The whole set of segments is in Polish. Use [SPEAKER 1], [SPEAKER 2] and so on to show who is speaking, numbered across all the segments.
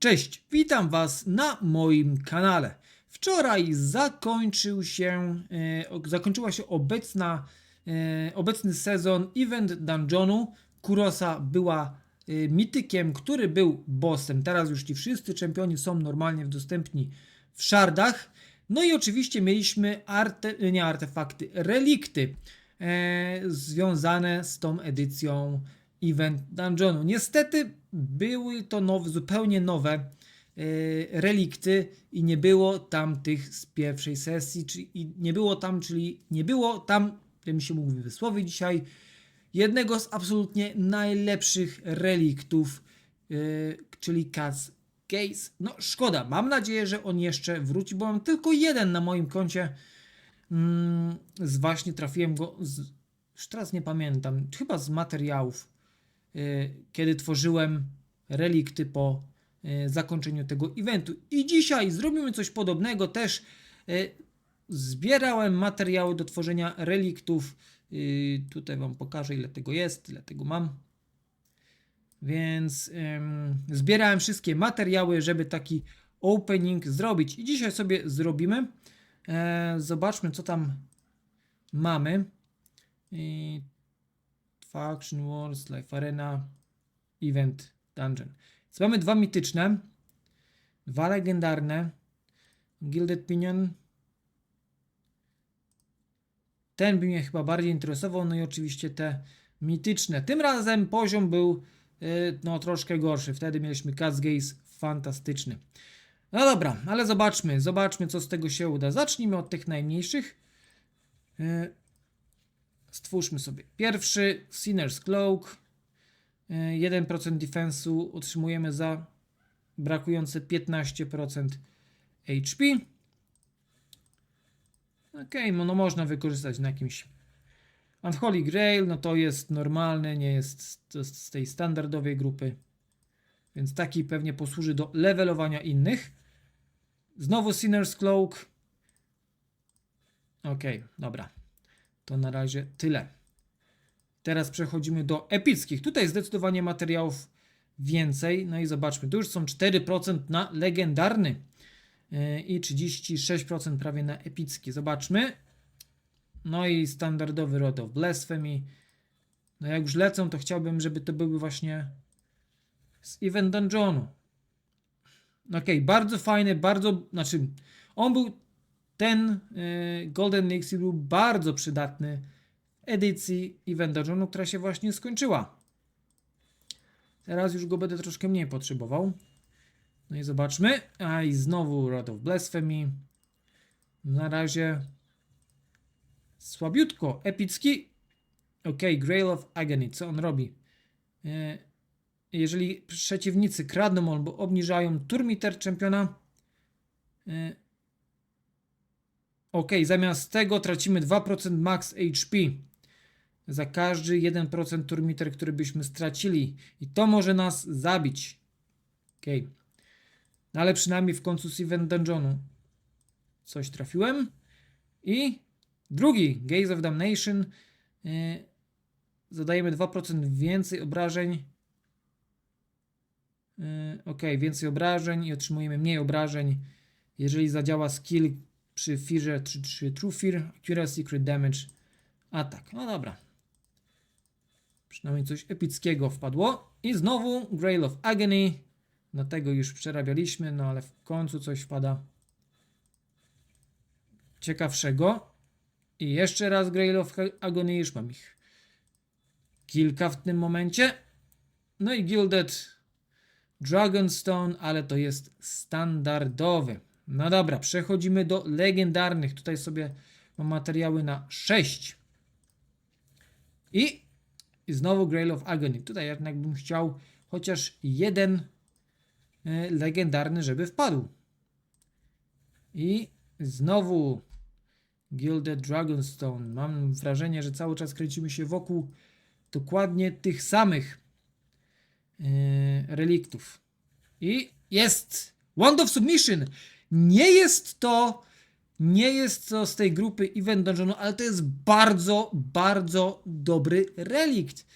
[SPEAKER 1] Cześć, witam Was na moim kanale. Wczoraj zakończył się, e, zakończyła się obecna, e, obecny sezon Event Dungeonu. Kurosa była e, mitykiem, który był bossem. Teraz już ci wszyscy czempioni są normalnie dostępni w szardach. No i oczywiście mieliśmy arte, nie artefakty, relikty e, związane z tą edycją Event Dungeonu. Niestety były to nowe, zupełnie nowe e, relikty i nie było tam tych z pierwszej sesji, czyli nie było tam, czyli nie było tam, bym się mógł wysłowić dzisiaj, jednego z absolutnie najlepszych reliktów, e, czyli Cats Gaze. No szkoda, mam nadzieję, że on jeszcze wróci, bo mam tylko jeden na moim koncie. Mm, z właśnie trafiłem go, z, już teraz nie pamiętam, chyba z materiałów, kiedy tworzyłem relikty po y, zakończeniu tego eventu. I dzisiaj zrobimy coś podobnego też. y, Zbierałem materiały do tworzenia reliktów. y, Tutaj Wam pokażę, ile tego jest, ile tego mam. Więc zbierałem wszystkie materiały, żeby taki opening zrobić. I dzisiaj sobie zrobimy. E, zobaczmy, co tam mamy. I Faction Wars, Life Arena, Event Dungeon. Więc mamy dwa mityczne, dwa legendarne, Gilded Pinion. Ten by mnie chyba bardziej interesował, no i oczywiście te mityczne. Tym razem poziom był y, no troszkę gorszy. Wtedy mieliśmy Cats Gaze fantastyczny. No dobra, ale zobaczmy, zobaczmy co z tego się uda. Zacznijmy od tych najmniejszych. Y, Stwórzmy sobie pierwszy Sinner's Cloak. Y, 1% defensu otrzymujemy za brakujące 15% HP. Ok, no można wykorzystać na jakimś Unholy Grail, no to jest normalny, nie jest z tej standardowej grupy. Więc taki pewnie posłuży do levelowania innych. Znowu Sinner's Cloak. Ok, dobra. To na razie tyle. Teraz przechodzimy do epickich. Tutaj zdecydowanie materiałów więcej. No i zobaczmy, tu już są 4% na legendarny yy, i 36% prawie na epicki. Zobaczmy. No i standardowy Rod of Blasphemy. No jak już lecą, to chciałbym, żeby to były właśnie z Event Dungeonu. Okej, bardzo fajny, bardzo, znaczy on był, ten y, Golden Elixir był bardzo przydatny w edycji Event Dungeonu, która się właśnie skończyła. Teraz już go będę troszkę mniej potrzebował. No i zobaczmy. A i znowu Rod of Blasphemy. Na razie słabiutko. Epicki. Ok, Grail of Agony. Co on robi? E, jeżeli przeciwnicy kradną albo obniżają turmiter czempiona. Ok, zamiast tego tracimy 2% max HP. Za każdy 1% turmiter, który byśmy stracili. I to może nas zabić. Ok. No ale przynajmniej w końcu z Event Dungeonu coś trafiłem. I drugi, Gaze of Damnation. Yy, zadajemy 2% więcej obrażeń. Yy, ok, więcej obrażeń i otrzymujemy mniej obrażeń, jeżeli zadziała skill przy Fearze 3-3 True Fear, Accuracy, Crit Damage, atak. No dobra. Przynajmniej coś epickiego wpadło. I znowu Grail of Agony. Na tego już przerabialiśmy, no ale w końcu coś wpada ciekawszego. I jeszcze raz Grail of Agony, już mam ich kilka w tym momencie. No i Gilded Dragonstone, ale to jest standardowy. No dobra, przechodzimy do legendarnych. Tutaj sobie mam materiały na 6. I, i znowu Grail of Agony. Tutaj jednak bym chciał chociaż jeden e, legendarny, żeby wpadł. I znowu Gilded Dragonstone. Mam wrażenie, że cały czas kręcimy się wokół dokładnie tych samych yy, reliktów. I jest Wand of Submission. Nie jest to nie jest to z tej grupy Event Dungeonu, ale to jest bardzo, bardzo dobry relikt.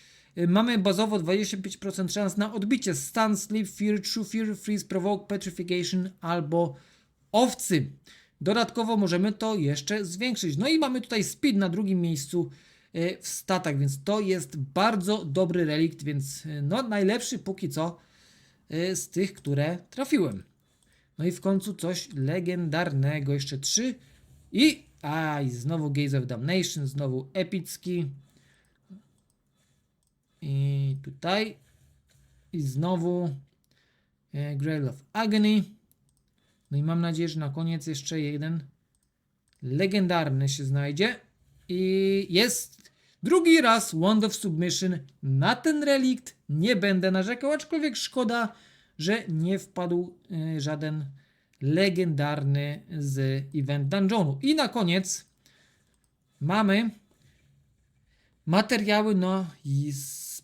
[SPEAKER 1] mamy bazowo 25% szans na odbicie Stun, Sleep, Fear, True Fear, Freeze, Provoke, Petrification albo Owcy. Dodatkowo możemy to jeszcze zwiększyć. No i mamy tutaj Speed na drugim miejscu y, w statach, więc to jest bardzo dobry relikt, więc y, no najlepszy póki co y, z tych, które trafiłem. No i w końcu coś legendarnego, jeszcze trzy i a i znowu Gaze of Damnation, znowu epicki. I tutaj i znowu e, Grail of Agony. No i mam nadzieję, że na koniec jeszcze jeden legendarny się znajdzie. I jest drugi raz Wand of Submission na ten relikt. Nie będę narzekał, aczkolwiek szkoda, że nie wpadł e, żaden legendarny z Event Dungeonu. I na koniec mamy materiały na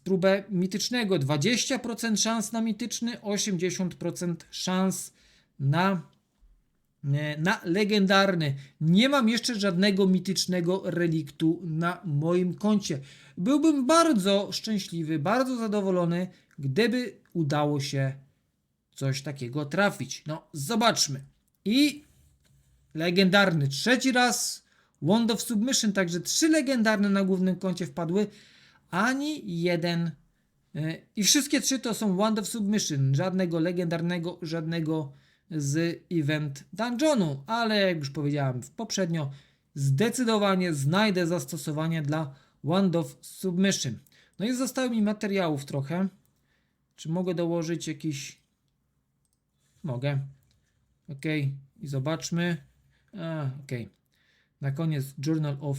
[SPEAKER 1] próbę mitycznego. 20% szans na mityczny, 80% szans na, e, na legendarny. Nie mam jeszcze żadnego mitycznego reliktu na moim koncie. Byłbym bardzo szczęśliwy, bardzo zadowolony, gdyby udało się coś takiego trafić. No, zobaczmy. I legendarny trzeci raz. Wand of Submission, także trzy legendarne na głównym koncie wpadły. Ani jeden. e, I wszystkie trzy to są Wand of Submission. Żadnego legendarnego, żadnego z Event Dungeonu. Ale jak już powiedziałem poprzednio, zdecydowanie znajdę zastosowanie dla Wand of Submission. No i zostało mi materiałów trochę. Czy mogę dołożyć jakiś Mogę. Ok. I zobaczmy. A, ok. Na koniec Journal of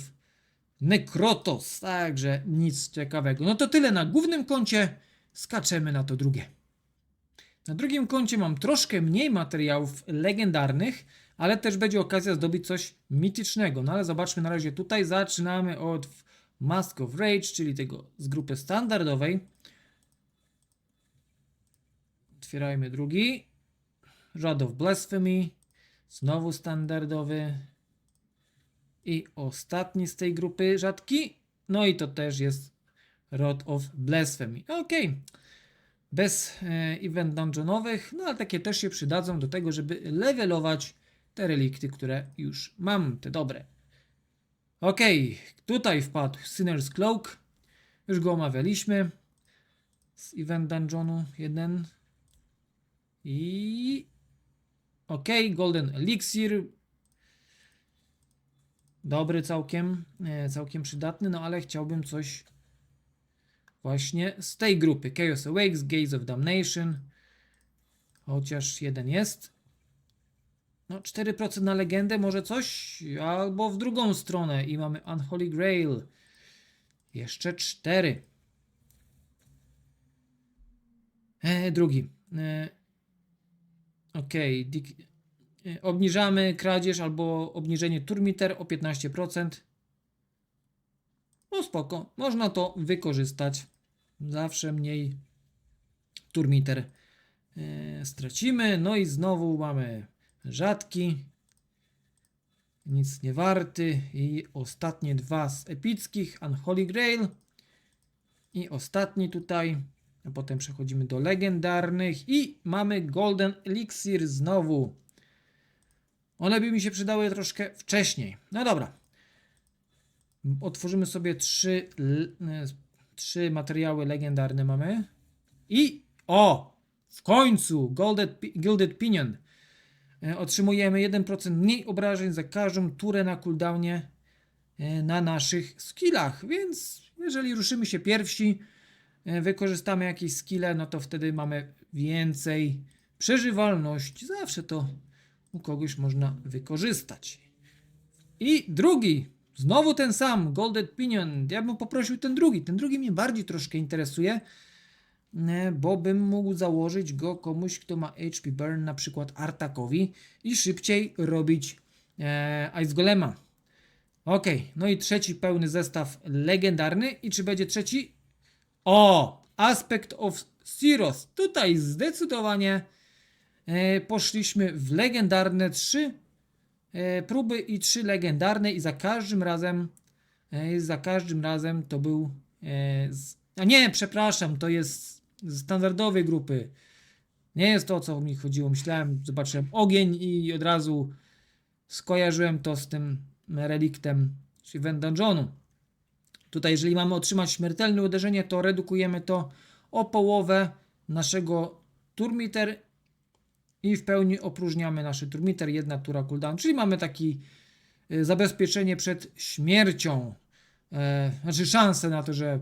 [SPEAKER 1] Necrotos. Także nic ciekawego. No to tyle na głównym koncie. Skaczemy na to drugie. Na drugim koncie mam troszkę mniej materiałów legendarnych, ale też będzie okazja zdobyć coś mitycznego. No ale zobaczmy na razie tutaj. Zaczynamy od Mask of Rage, czyli tego z grupy standardowej. Otwierajmy drugi. Rod of Blasphemy, znowu standardowy. I ostatni z tej grupy rzadki, no i to też jest Rod of Blasphemy. Ok, bez e, event dungeonowych, no ale takie też się przydadzą do tego, żeby levelować te relikty, które już mam, te dobre. Ok, tutaj wpadł Sinner's Cloak, już go omawialiśmy. Z event dungeonu 1 i Ok, Golden Elixir. Dobry całkiem, e, całkiem przydatny, no ale chciałbym coś właśnie z tej grupy. Chaos Awakes, Gaze of Damnation. Chociaż jeden jest. No 4% na legendę, może coś, albo w drugą stronę i mamy Unholy Grail. Jeszcze 4. E, drugi. E, Ok, y, obniżamy kradzież albo obniżenie turmiter o 15%. No spoko, można to wykorzystać. Zawsze mniej turmiter yy, stracimy. No i znowu mamy rzadki. Nic nie warty. I ostatnie dwa z epickich. Unholy Grail. I ostatni tutaj. A potem przechodzimy do legendarnych i mamy Golden Elixir znowu. One by mi się przydały troszkę wcześniej. No dobra. Otworzymy sobie trzy, e, trzy materiały legendarne mamy. I o! W końcu Golded, Pi- Gilded Pinion. E, Otrzymujemy 1% mniej obrażeń za każdą turę na cooldownie e, na naszych skillach. Więc jeżeli ruszymy się pierwsi, wykorzystamy jakieś skille, no to wtedy mamy więcej przeżywalności. Zawsze to u kogoś można wykorzystać. I drugi, znowu ten sam, Golded Pinion. Ja bym poprosił ten drugi. Ten drugi mnie bardziej troszkę interesuje, e, bo bym mógł założyć go komuś, kto ma HP Burn, na przykład Artakowi i szybciej robić e, Ice Golema. Ok, no i trzeci pełny zestaw legendarny. I czy będzie trzeci? O! Aspect of Siros. Tutaj zdecydowanie poszliśmy w legendarne trzy e, próby i trzy legendarne i za każdym razem e, za każdym razem to był e, A nie, przepraszam, to jest z standardowej grupy. Nie jest to, o co mi chodziło. Myślałem, zobaczyłem ogień i od razu skojarzyłem to z tym reliktem z Event Dungeonu. Tutaj, jeżeli mamy otrzymać śmiertelne uderzenie, to redukujemy to o połowę naszego turmiter i w pełni opróżniamy nasz turmiter, jedna tura cooldown, czyli mamy taki y, zabezpieczenie przed śmiercią, e, znaczy szansę na to, że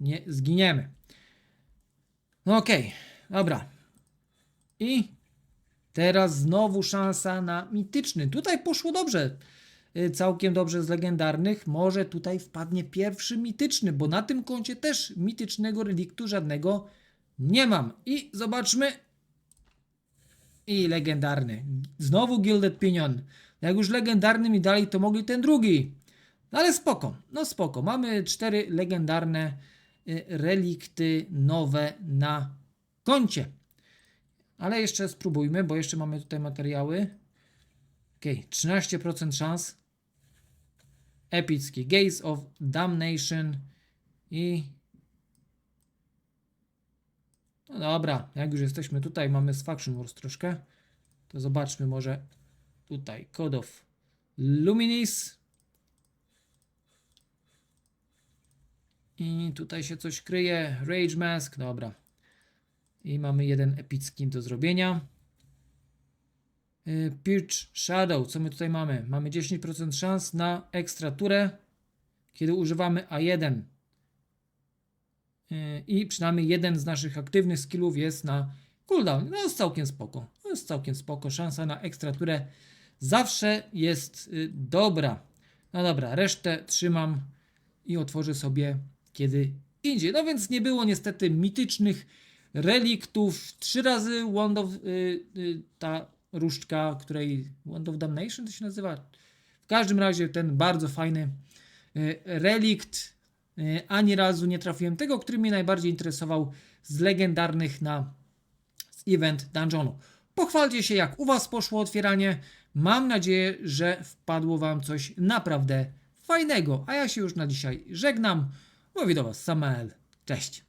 [SPEAKER 1] nie zginiemy. No okej, dobra. I teraz znowu szansa na mityczny. Tutaj poszło dobrze. Y, Całkiem dobrze z legendarnych. Może tutaj wpadnie pierwszy mityczny, bo na tym koncie też mitycznego reliktu żadnego nie mam. I zobaczmy. I legendarny. Znowu Gilded Pinion. Jak już legendarny mi dali, to mogli ten drugi. No ale spoko. No spoko. Mamy cztery legendarne y, relikty nowe na koncie. Ale jeszcze spróbujmy, bo jeszcze mamy tutaj materiały. Ok, 13% szans. Epicki. Gaze of Damnation i no dobra, jak już jesteśmy tutaj, mamy z Faction Wars troszkę, to zobaczmy może tutaj Code of Luminis i tutaj się coś kryje, Rage Mask, dobra i mamy jeden epicki do zrobienia. Y, Pitch Shadow, co my tutaj mamy? Mamy 10% szans na ekstra turę, kiedy używamy A1. I przynajmniej jeden z naszych aktywnych skillów jest na cooldown. No jest całkiem spoko. No jest całkiem spoko. Szansa na ekstra turę zawsze jest y, dobra. No dobra, resztę trzymam i otworzę sobie kiedy indziej. No więc nie było niestety mitycznych reliktów. Trzy razy Wand of, y, y, ta różdżka, której Wand of Damnation to się nazywa. W każdym razie ten bardzo fajny relikt. Y, ani razu nie trafiłem tego, który mnie najbardziej interesował z legendarnych na Event Dungeonu. Pochwalcie się, jak u Was poszło otwieranie. Mam nadzieję, że wpadło Wam coś naprawdę fajnego. A ja się już na dzisiaj żegnam. Mówi do Was Samael. Cześć.